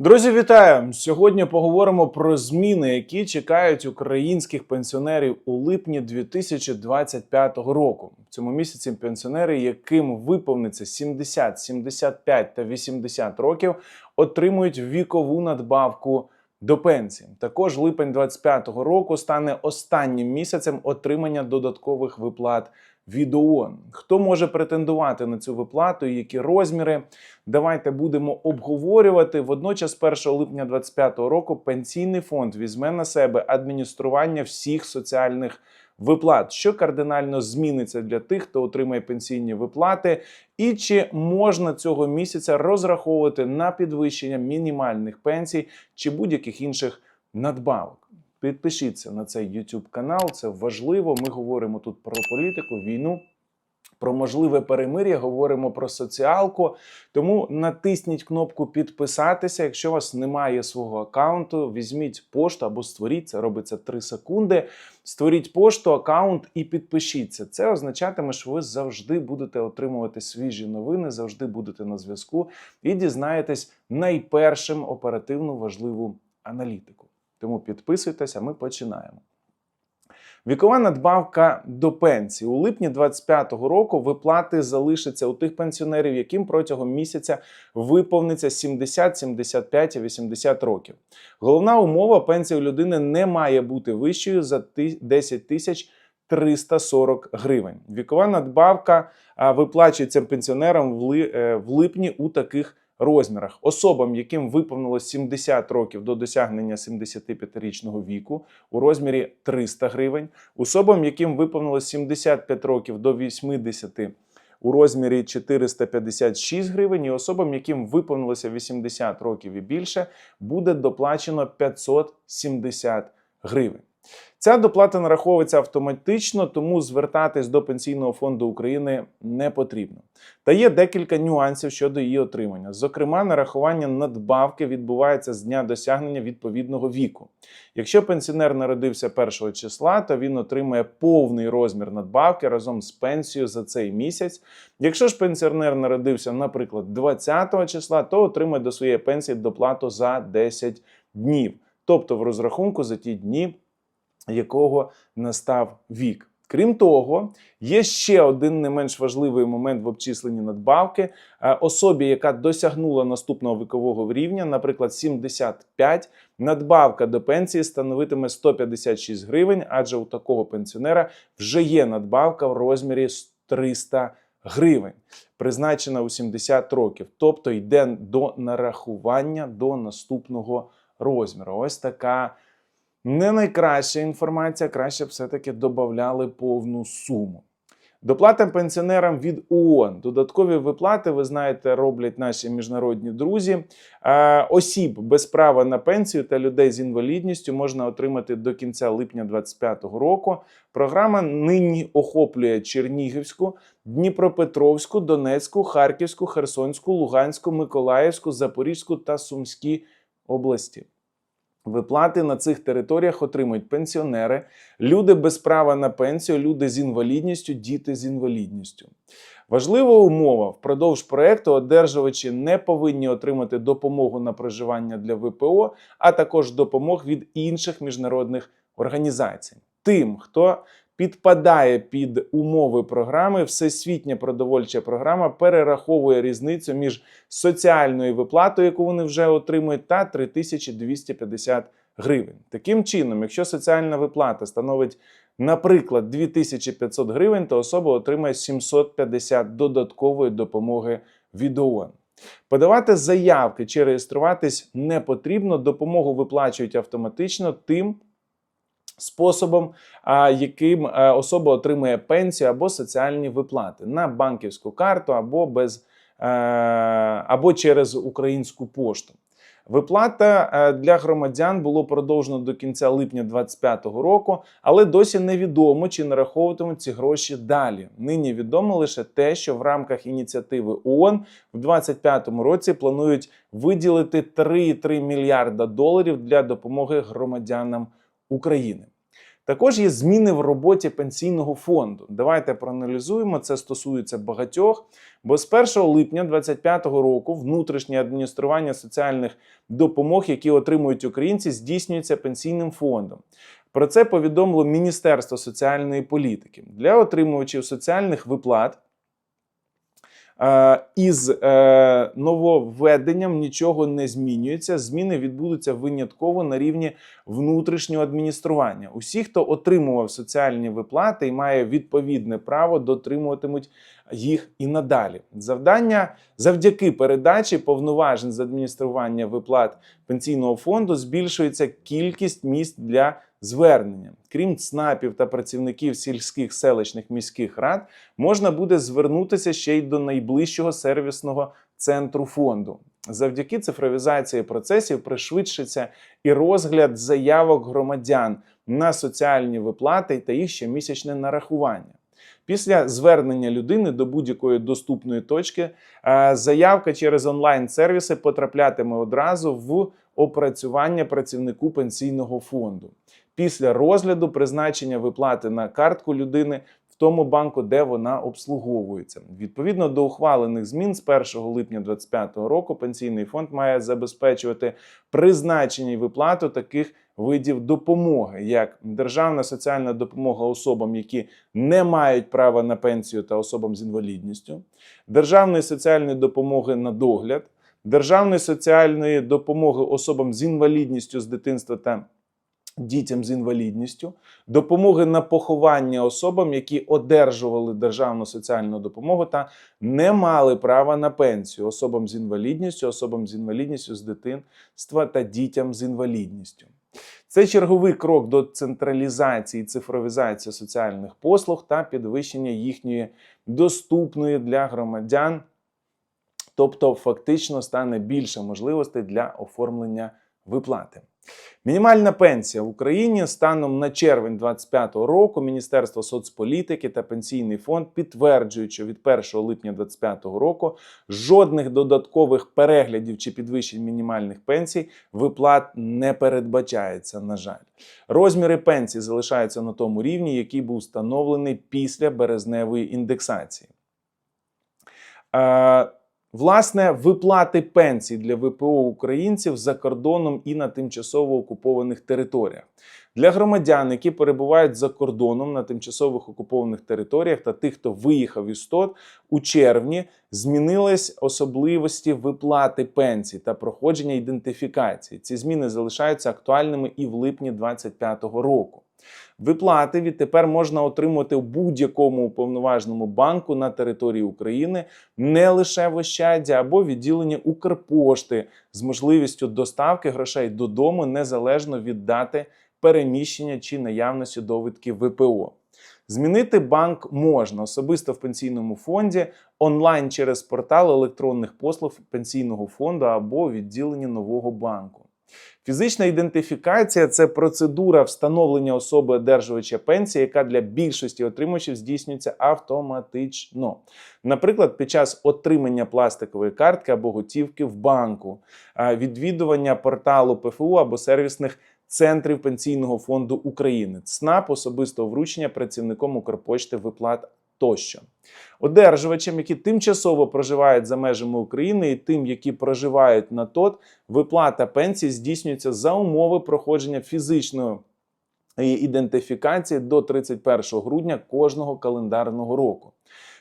Друзі, вітаю! Сьогодні поговоримо про зміни, які чекають українських пенсіонерів у липні 2025 року. В цьому місяці пенсіонери, яким виповниться 70, 75 та 80 років, отримують вікову надбавку до пенсії. Також липень 2025 року стане останнім місяцем отримання додаткових виплат від ООН. Хто може претендувати на цю виплату і які розміри? Давайте будемо обговорювати. Водночас, 1 липня 2025 року, пенсійний фонд візьме на себе адміністрування всіх соціальних виплат, що кардинально зміниться для тих, хто отримає пенсійні виплати, і чи можна цього місяця розраховувати на підвищення мінімальних пенсій чи будь-яких інших надбавок. Підпишіться на цей YouTube канал, це важливо. Ми говоримо тут про політику, війну, про можливе перемир'я, говоримо про соціалку. Тому натисніть кнопку підписатися. Якщо у вас немає свого аккаунту, візьміть пошту або створіть це, робиться 3 секунди. Створіть пошту, аккаунт і підпишіться. Це означатиме, що ви завжди будете отримувати свіжі новини, завжди будете на зв'язку і дізнаєтесь найпершим оперативну важливу аналітику. Тому підписуйтесь, а ми починаємо. Вікова надбавка до пенсії у липні 2025 року виплати залишаться у тих пенсіонерів, яким протягом місяця виповниться 70, 75 і 80 років. Головна умова пенсія у людини не має бути вищою за 10 тисяч 340 гривень. Вікова надбавка виплачується пенсіонерам е, в липні у таких розмірах. Особам, яким виповнилось 70 років до досягнення 75-річного віку, у розмірі 300 гривень. Особам, яким виповнилось 75 років до 80 у розмірі 456 гривень, і особам, яким виповнилося 80 років і більше, буде доплачено 570 гривень. Ця доплата нараховується автоматично, тому звертатись до Пенсійного фонду України не потрібно. Та є декілька нюансів щодо її отримання. Зокрема, нарахування надбавки відбувається з дня досягнення відповідного віку. Якщо пенсіонер народився 1 числа, то він отримує повний розмір надбавки разом з пенсією за цей місяць. Якщо ж пенсіонер народився, наприклад, 20 числа, то отримує до своєї пенсії доплату за 10 днів, тобто в розрахунку за ті дні якого настав вік. Крім того, є ще один не менш важливий момент в обчисленні надбавки. Е, Особі, яка досягнула наступного вікового рівня, наприклад, 75, надбавка до пенсії становитиме 156 гривень, адже у такого пенсіонера вже є надбавка в розмірі 300 гривень, призначена у 70 років, тобто йде до нарахування до наступного розміру. Ось така. Не найкраща інформація, краще б все-таки додавали повну суму. Доплата пенсіонерам від ООН. Додаткові виплати, ви знаєте, роблять наші міжнародні друзі. Е, Осіб без права на пенсію та людей з інвалідністю можна отримати до кінця липня 2025 року. Програма нині охоплює Чернігівську, Дніпропетровську, Донецьку, Харківську, Херсонську, Луганську, Миколаївську, Запорізьку та Сумські області. Виплати на цих територіях отримують пенсіонери, люди без права на пенсію, люди з інвалідністю, діти з інвалідністю. Важлива умова: впродовж проекту одержувачі не повинні отримати допомогу на проживання для ВПО, а також допомог від інших міжнародних організацій. Тим, хто підпадає під умови програми, всесвітня продовольча програма перераховує різницю між соціальною виплатою, яку вони вже отримують, та 3250 гривень. Таким чином, якщо соціальна виплата становить, наприклад, 2500 гривень, то особа отримає 750 додаткової допомоги від ООН. Подавати заявки чи реєструватись не потрібно. Допомогу виплачують автоматично тим способом, яким е, особа отримує пенсію або соціальні виплати на банківську карту або без е, або через українську пошту. Виплата е, для громадян було продовжено до кінця липня 2025 року, але досі невідомо, чи нараховуватимуть ці гроші далі. Нині відомо лише те, що в рамках ініціативи ООН в 2025 році планують виділити 3,3 мільярда доларів для допомоги громадянам України. Також є зміни в роботі пенсійного фонду. Давайте проаналізуємо. Це стосується багатьох. Бо з 1 липня 2025 року внутрішнє адміністрування соціальних допомог, які отримують українці, здійснюється пенсійним фондом. Про це повідомило Міністерство соціальної політики для отримувачів соціальних виплат. Е, Із е, нововведенням нічого не змінюється. Зміни відбудуться винятково на рівні внутрішнього адміністрування. Усі, хто отримував соціальні виплати і має відповідне право, дотримуватимуть їх і надалі. Завдання завдяки передачі повноважень з адміністрування виплат пенсійного фонду збільшується кількість місць для звернення. Крім ЦНАПів та працівників сільських селищних міських рад, можна буде звернутися ще й до найближчого сервісного центру фонду. Завдяки цифровізації процесів пришвидшиться і розгляд заявок громадян на соціальні виплати та їх щомісячне нарахування. Після звернення людини до будь-якої доступної точки е, заявка через онлайн-сервіси потраплятиме одразу в опрацювання працівнику пенсійного фонду. Після розгляду призначення виплати на картку людини тому банку, де вона обслуговується. Відповідно до ухвалених змін з 1 липня 2025 року пенсійний фонд має забезпечувати призначення і виплату таких видів допомоги, як державна соціальна допомога особам, які не мають права на пенсію та особам з інвалідністю, державної соціальної допомоги на догляд, державної соціальної допомоги особам з інвалідністю з дитинства та дітям з інвалідністю, допомоги на поховання особам, які одержували державну соціальну допомогу та не мали права на пенсію особам з інвалідністю, особам з інвалідністю з дитинства та дітям з інвалідністю. Це черговий крок до централізації і цифровізації соціальних послуг та підвищення їхньої доступної для громадян, тобто фактично стане більше можливостей для оформлення виплати. Мінімальна пенсія в Україні станом на червень 2025 року Міністерство соцполітики та пенсійний фонд підтверджують, що від 1 липня 2025 року жодних додаткових переглядів чи підвищень мінімальних пенсій виплат не передбачається. На жаль, розміри пенсій залишаються на тому рівні, який був встановлений після березневої індексації. Власне, виплати пенсій для ВПО українців за кордоном і на тимчасово окупованих територіях для громадян, які перебувають за кордоном на тимчасових окупованих територіях та тих, хто виїхав із ТОТ, у червні змінились особливості виплати пенсій та проходження ідентифікації. Ці зміни залишаються актуальними і в липні 2025 року. Виплати відтепер можна отримати в будь-якому уповноваженому банку на території України, не лише в Ощаді або відділенні Укрпошти з можливістю доставки грошей додому незалежно від дати переміщення чи наявності довідки ВПО. Змінити банк можна особисто в пенсійному фонді, онлайн через портал електронних послуг пенсійного фонду або відділенні нового банку. Фізична ідентифікація це процедура встановлення особи одержувача пенсії, яка для більшості отримувачів здійснюється автоматично. Наприклад, під час отримання пластикової картки або готівки в банку, відвідування порталу ПФУ або сервісних центрів пенсійного фонду України, ЦНАП, особистого вручення працівником Укрпочти виплат тощо. Одержувачам, які тимчасово проживають за межами України, і тим, які проживають на ТОТ, виплата пенсії здійснюється за умови проходження фізичної ідентифікації до 31 грудня кожного календарного року.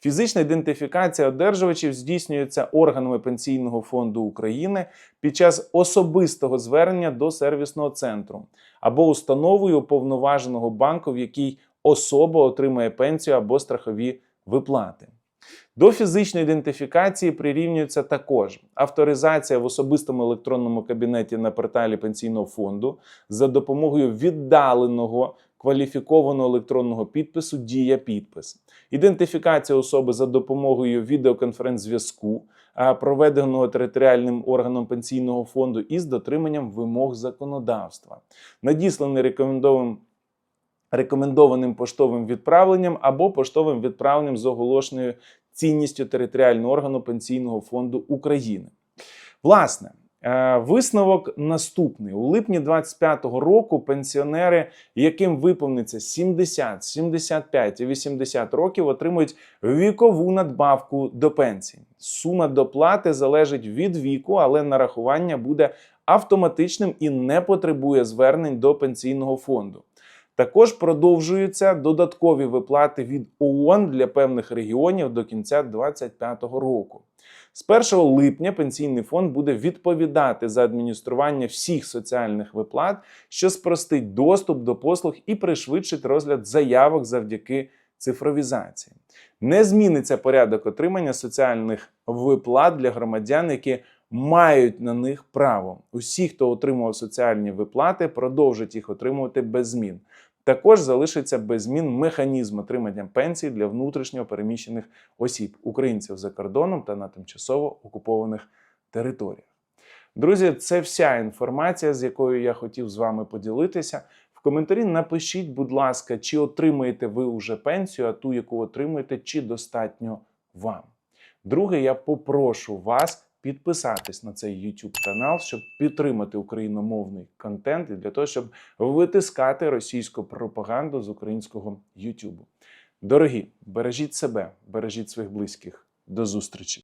Фізична ідентифікація одержувачів здійснюється органами Пенсійного фонду України під час особистого звернення до сервісного центру або установою уповноваженого банку, в якій особа отримує пенсію або страхові виплати. До фізичної ідентифікації прирівнюється також авторизація в особистому електронному кабінеті на порталі пенсійного фонду за допомогою віддаленого кваліфікованого електронного підпису Дія підпис, ідентифікація особи за допомогою відеоконференц-зв'язку, проведеного територіальним органом пенсійного фонду із дотриманням вимог законодавства, надісланий рекомендованим рекомендованим поштовим відправленням або поштовим відправленням з оголошеною цінністю територіального органу Пенсійного фонду України. Власне, Е, Висновок наступний: у липні 25-го року пенсіонери, яким виповниться 70, 75 і 80 років, отримують вікову надбавку до пенсії. Сума доплати залежить від віку, але нарахування буде автоматичним і не потребує звернень до пенсійного фонду. Також продовжуються додаткові виплати від ООН для певних регіонів до кінця 2025 року. З 1 липня пенсійний фонд буде відповідати за адміністрування всіх соціальних виплат, що спростить доступ до послуг і пришвидшить розгляд заявок завдяки цифровізації. Не зміниться порядок отримання соціальних виплат для громадян, які мають на них право. Усі, хто отримував соціальні виплати, продовжать їх отримувати без змін. Також залишиться без змін механізм отримання пенсій для внутрішньо переміщених осіб, українців за кордоном та на тимчасово окупованих територіях. Друзі, це вся інформація, з якою я хотів з вами поділитися. В коментарі напишіть, будь ласка, чи отримаєте ви уже пенсію, а ту, яку отримуєте, чи достатньо вам. Друге, я попрошу вас підписатись на цей YouTube канал, щоб підтримати україномовний контент і для того, щоб витискати російську пропаганду з українського YouTube. Дорогі, бережіть себе, бережіть своїх близьких. До зустрічі!